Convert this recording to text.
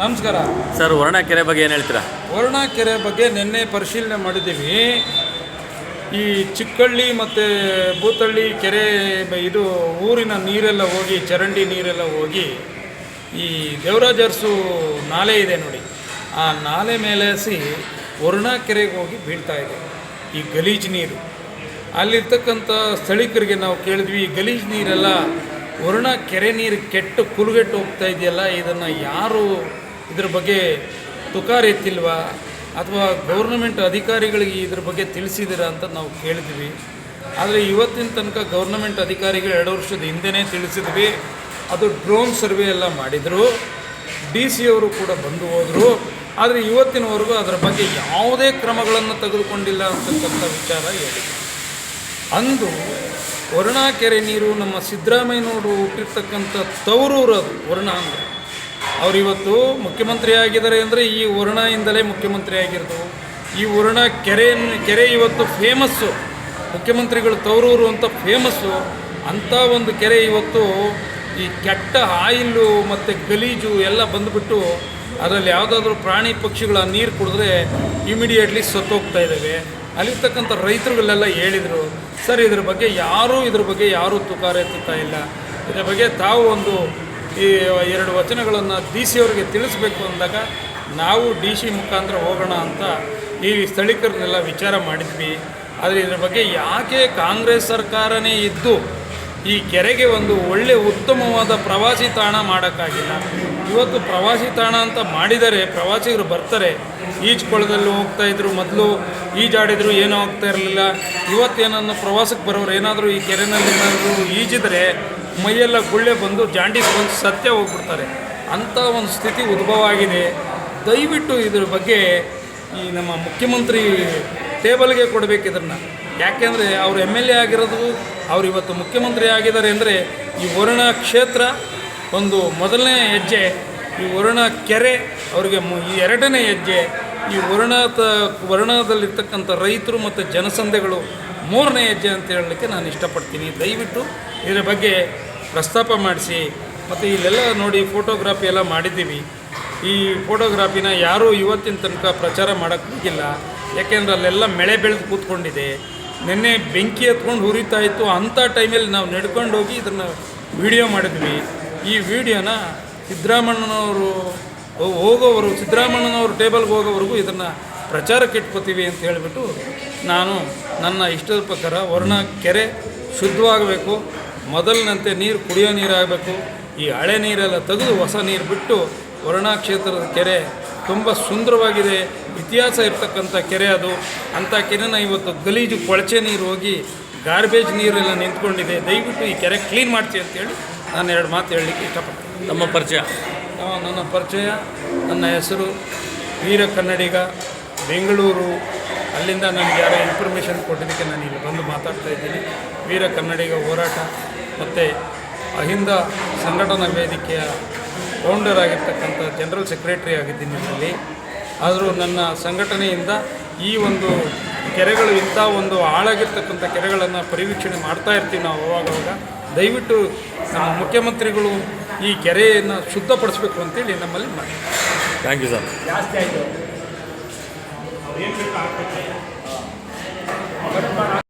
ನಮಸ್ಕಾರ. ಸರ್ ವರ್ಣ ಕೆರೆ ಬಗ್ಗೆ ಏನು ಹೇಳ್ತೀರಾ? ವರ್ಣ ಕೆರೆ ಬಗ್ಗೆ ನಿನ್ನೆ ಪರಿಶೀಲನೆ ಮಾಡಿದ್ದೀವಿ. ಈ ಚಿಕ್ಕಳ್ಳಿ ಮತ್ತು ಬೂತಳ್ಳಿ ಕೆರೆ ಇದು ಊರಿನ ನೀರೆಲ್ಲ ಹೋಗಿ ಚರಂಡಿ ನೀರೆಲ್ಲ ಹೋಗಿ ಈ ದೇವರಾಜರ್ಸು ನಾಲೆ ಇದೆ ನೋಡಿ. ಆ ನಾಲೆ ಮೇಲೆ ಸಿ ವರ್ಣ ಕೆರೆಗೆ ಹೋಗಿ ಬೀಳ್ತಾ ಇದೆ ಈ ಗಲೀಜು ನೀರು. ಅಲ್ಲಿರ್ತಕ್ಕಂಥ ಸ್ಥಳೀಕರಿಗೆ ನಾವು ಕೇಳಿದ್ವಿ ಈ ಗಲೀಜು ನೀರೆಲ್ಲ ವರುಣ ಕೆರೆ ನೀರು ಕೆಟ್ಟು ಕುಲುಗೆಟ್ಟು ಹೋಗ್ತಾ ಇದೆಯಲ್ಲ, ಇದನ್ನು ಯಾರು ಇದ್ರ ಬಗ್ಗೆ ತುಕಾರ ಎತ್ತಿಲ್ವಾ? ಅಥವಾ ಗೌರ್ನಮೆಂಟ್ ಅಧಿಕಾರಿಗಳಿಗೆ ಇದ್ರ ಬಗ್ಗೆ ತಿಳಿಸಿದಿರ ಅಂತ ನಾವು ಕೇಳಿದ್ವಿ. ಆದರೆ ಇವತ್ತಿನ ತನಕ ಗೌರ್ನಮೆಂಟ್ ಅಧಿಕಾರಿಗಳು ಎರಡು ವರ್ಷದ ಹಿಂದೆನೇ ತಿಳಿಸಿದ್ವಿ. ಅದು ಡ್ರೋನ್ ಸರ್ವೆ ಎಲ್ಲ ಮಾಡಿದರು. ಡಿ ಸಿ ಅವರು ಕೂಡ ಬಂದು ಹೋದರು. ಆದರೆ ಇವತ್ತಿನವರೆಗೂ ಅದರ ಬಗ್ಗೆ ಯಾವುದೇ ಕ್ರಮಗಳನ್ನು ತೆಗೆದುಕೊಂಡಿಲ್ಲ ಅಂತಕ್ಕಂಥ ವಿಚಾರ ಹೇಳಿದೆ ಅಂದು ವರುಣಾ ಕೆರೆ ನೀರು ನಮ್ಮ ಸಿದ್ದರಾಮಯ್ಯನವರು ಹುಟ್ಟಿರ್ತಕ್ಕಂಥ ತವರೂರು ಅದು, ವರುಣ ಅಂದರೆ. ಅವರಿವತ್ತು ಮುಖ್ಯಮಂತ್ರಿ ಆಗಿದ್ದಾರೆ ಅಂದರೆ ಈ ವರುಣಯಿಂದಲೇ ಮುಖ್ಯಮಂತ್ರಿ ಆಗಿರೋದು ಈ ವರುಣ ಕೆರೆ ಕೆರೆ ಇವತ್ತು ಫೇಮಸ್ಸು ಮುಖ್ಯಮಂತ್ರಿಗಳು ತವರೂರು ಅಂತ ಫೇಮಸ್ಸು ಅಂಥ ಒಂದು ಕೆರೆ ಇವತ್ತು ಈ ಕೆಟ್ಟ ಆಯಿಲ್ಲು ಮತ್ತು ಗಲೀಜು ಎಲ್ಲ ಬಂದುಬಿಟ್ಟು ಅದರಲ್ಲಿ ಯಾವುದಾದ್ರೂ ಪ್ರಾಣಿ ಪಕ್ಷಿಗಳು ನೀರು ಕುಡಿದ್ರೆ ಇಮಿಡಿಯೇಟ್ಲಿ ಸತ್ತೋಗ್ತಾ ಇದ್ದಾವೆ. ಅಲ್ಲಿರ್ತಕ್ಕಂಥ ರೈತರುಗಳೆಲ್ಲ ಹೇಳಿದರು ಸರ್, ಇದ್ರ ಬಗ್ಗೆ ಯಾರೂ, ಇದ್ರ ಬಗ್ಗೆ ಯಾರೂ ತುಕಾರ ಎತ್ತುತ್ತಾ ಇಲ್ಲ. ಇದ್ರ ಬಗ್ಗೆ ತಾವು ಒಂದು ಈ ಎರಡು ವಚನಗಳನ್ನು ಡಿ ಸಿ ಅವರಿಗೆ ತಿಳಿಸ್ಬೇಕು ಅಂದಾಗ, ನಾವು ಡಿ ಸಿ ಮುಖಾಂತರ ಹೋಗೋಣ ಅಂತ ಈ ಸ್ಥಳೀಕರನ್ನೆಲ್ಲ ವಿಚಾರ ಮಾಡಿದ್ವಿ. ಆದರೆ ಇದ್ರ ಬಗ್ಗೆ ಯಾಕೆ ಕಾಂಗ್ರೆಸ್ ಸರ್ಕಾರನೇ ಇದ್ದು ಈ ಕೆರೆಗೆ ಒಂದು ಒಳ್ಳೆ ಉತ್ತಮವಾದ ಪ್ರವಾಸಿ ತಾಣ ಮಾಡೋಕ್ಕಾಗಿಲ್ಲ? ಇವತ್ತು ಪ್ರವಾಸಿ ತಾಣ ಅಂತ ಮಾಡಿದರೆ, ಪ್ರವಾಸಿಗರು ಬರ್ತಾರೆ. ಹೋಗ್ತಾ ಇದ್ರು ಮೊದಲು. ಈಜಾಡಿದ್ರು ಏನೂ ಆಗ್ತಾ ಇರಲಿಲ್ಲ. ಇವತ್ತೇನನ್ನು ಪ್ರವಾಸಕ್ಕೆ ಬರೋರು ಏನಾದರೂ ಈ ಕೆರೆನಲ್ಲಿ ಏನಾದರೂ ಈಜಿದರೆ ಮೈಯೆಲ್ಲ ಗುಳ್ಳೆ ಬಂದು ಜಾಂಡೀಸ್ ಬಂದು ಸತ್ಯ ಹೋಗ್ಬಿಡ್ತಾರೆ. ಅಂಥ ಒಂದು ಸ್ಥಿತಿ ಉದ್ಭವ ಆಗಿದೆ. ದಯವಿಟ್ಟು ಇದ್ರ ಬಗ್ಗೆ ಈ ನಮ್ಮ ಮುಖ್ಯಮಂತ್ರಿ ಟೇಬಲ್ಗೆ ಕೊಡಬೇಕು ಇದನ್ನು ಯಾಕೆಂದರೆ ಅವರು ಎಂ ಎಲ್ ಎ ಆಗಿರೋದು, ಅವರು ಇವತ್ತು ಮುಖ್ಯಮಂತ್ರಿ ಆಗಿದ್ದಾರೆ ಅಂದರೆ ಈ ವರುಣ ಕ್ಷೇತ್ರ ಒಂದು ಮೊದಲನೇ ಹೆಜ್ಜೆ, ಈ ವರುಣ ಕೆರೆ ಅವರಿಗೆ ಈ ಎರಡನೇ ಹೆಜ್ಜೆ ಈ ವರ್ಣದ ವರ್ಣದಲ್ಲಿರ್ತಕ್ಕಂಥ ರೈತರು ಮತ್ತು ಜನಸಂಧೆಗಳು ಮೂರನೇ ಹೆಜ್ಜೆ ಅಂತ ಹೇಳಲಿಕ್ಕೆ ನಾನು ಇಷ್ಟಪಡ್ತೀನಿ. ದಯವಿಟ್ಟು ಇದರ ಬಗ್ಗೆ ಪ್ರಸ್ತಾಪ ಮಾಡಿಸಿ. ಮತ್ತು ಇಲ್ಲೆಲ್ಲ ನೋಡಿ ಫೋಟೋಗ್ರಾಫಿ ಎಲ್ಲ ಮಾಡಿದ್ದೀವಿ. ಈ ಫೋಟೋಗ್ರಾಫಿನ ಯಾರೂ ಇವತ್ತಿನ ತನಕ ಪ್ರಚಾರ ಮಾಡೋಕ್ಕೆ ಹೋಗಿಲ್ಲ. ಯಾಕೆಂದ್ರೆ ಅಲ್ಲೆಲ್ಲ ಮಳೆ ಬೆಳೆದು ಕೂತ್ಕೊಂಡಿದೆ. ನಿನ್ನೆ ಬೆಂಕಿ ಎತ್ಕೊಂಡು ಹುರಿತಾ ಇತ್ತು. ಅಂಥ ಟೈಮಲ್ಲಿ ನಾವು ನಡ್ಕೊಂಡು ಹೋಗಿ ಇದನ್ನು ವಿಡಿಯೋ ಮಾಡಿದ್ವಿ. ಈ ವಿಡಿಯೋನ ಸಿದ್ದರಾಮಣ್ಣನವರು ಹೋಗೋವರು ಸಿದ್ದರಾಮಣ್ಣನವರು ಟೇಬಲ್ಗೆ ಹೋಗೋವರೆಗೂ ಇದನ್ನು ಪ್ರಚಾರಕ್ಕೆ ಇಟ್ಕೋತೀವಿ ಅಂತ ಹೇಳಿಬಿಟ್ಟು ನಾನು ನನ್ನ ಇಷ್ಟದ ಪ್ರಕಾರ ವರ್ಣ ಕೆರೆ ಶುದ್ಧವಾಗಬೇಕು. ಮೊದಲಿನಂತೆ ನೀರು ಕುಡಿಯೋ ನೀರಾಗಬೇಕು. ಈ ಹಳೆ ನೀರೆಲ್ಲ ತೆಗೆದು ಹೊಸ ನೀರು ಬಿಟ್ಟು ವರ್ಣ ಕ್ಷೇತ್ರದ ಕೆರೆ ತುಂಬ ಸುಂದರವಾಗಿದೆ. ಇತಿಹಾಸ ಇರ್ತಕ್ಕಂಥ ಕೆರೆ ಅದು. ಅಂಥ ಕೆರೆನ ಇವತ್ತು ಗಲೀಜು ಕೊಳಚೆ ನೀರು ಹೋಗಿ ಗಾರ್ಬೇಜ್ ನೀರೆಲ್ಲ ನಿಂತ್ಕೊಂಡಿದೆ. ದಯವಿಟ್ಟು ಈ ಕೆರೆ ಕ್ಲೀನ್ ಮಾಡ್ತೀವಿ ಅಂತೇಳಿ ನಾನು ಎರಡು ಮಾತು ಹೇಳಲಿಕ್ಕೆ ಇಷ್ಟಪಡ್ತೀನಿ. ನಮ್ಮ ಪರಿಚಯ. ನನ್ನ ಪರಿಚಯ, ನನ್ನ ಹೆಸರು ವೀರ ಕನ್ನಡಿಗ, ಬೆಂಗಳೂರು. ಅಲ್ಲಿಂದ ನನಗೆ ಯಾರೋ ಇನ್ಫಾರ್ಮೇಷನ್ ಕೊಟ್ಟಿದ್ದಕ್ಕೆ ನಾನು ಇಲ್ಲಿ ಬಂದು ಮಾತಾಡ್ತಾ ಇದ್ದೀನಿ. ವೀರ ಕನ್ನಡಿಗ ಹೋರಾಟ ಮತ್ತು ಅಹಿಂದ ಸಂಘಟನಾ ವೇದಿಕೆಯ ಫೌಂಡರ್ ಆಗಿರ್ತಕ್ಕಂಥ ಜನರಲ್ ಸೆಕ್ರೆಟರಿ ಆಗಿದ್ದೀನಿ ಇದರಲ್ಲಿ ಆದರೂ ನನ್ನ ಸಂಘಟನೆಯಿಂದ ಈ ಒಂದು ಕೆರೆಗಳು, ಇಂಥ ಒಂದು ಹಾಳಾಗಿರ್ತಕ್ಕಂಥ ಕೆರೆಗಳನ್ನು ಪರಿವೀಕ್ಷಣೆ ಮಾಡ್ತಾ ಇರ್ತೀವಿ ನಾವು ಅವಾಗವಾಗ. ದಯವಿಟ್ಟು ನಮ್ಮ ಮುಖ್ಯಮಂತ್ರಿಗಳು ಈ ಕೆರೆಯನ್ನು ಶುದ್ಧಪಡಿಸಬೇಕು ಅಂತೇಳಿ ನಮ್ಮಲ್ಲಿ ಮಾಡಿ ಥ್ಯಾಂಕ್ ಯು ಸರ್ ಜಾಸ್ತಿ ಮಾಡ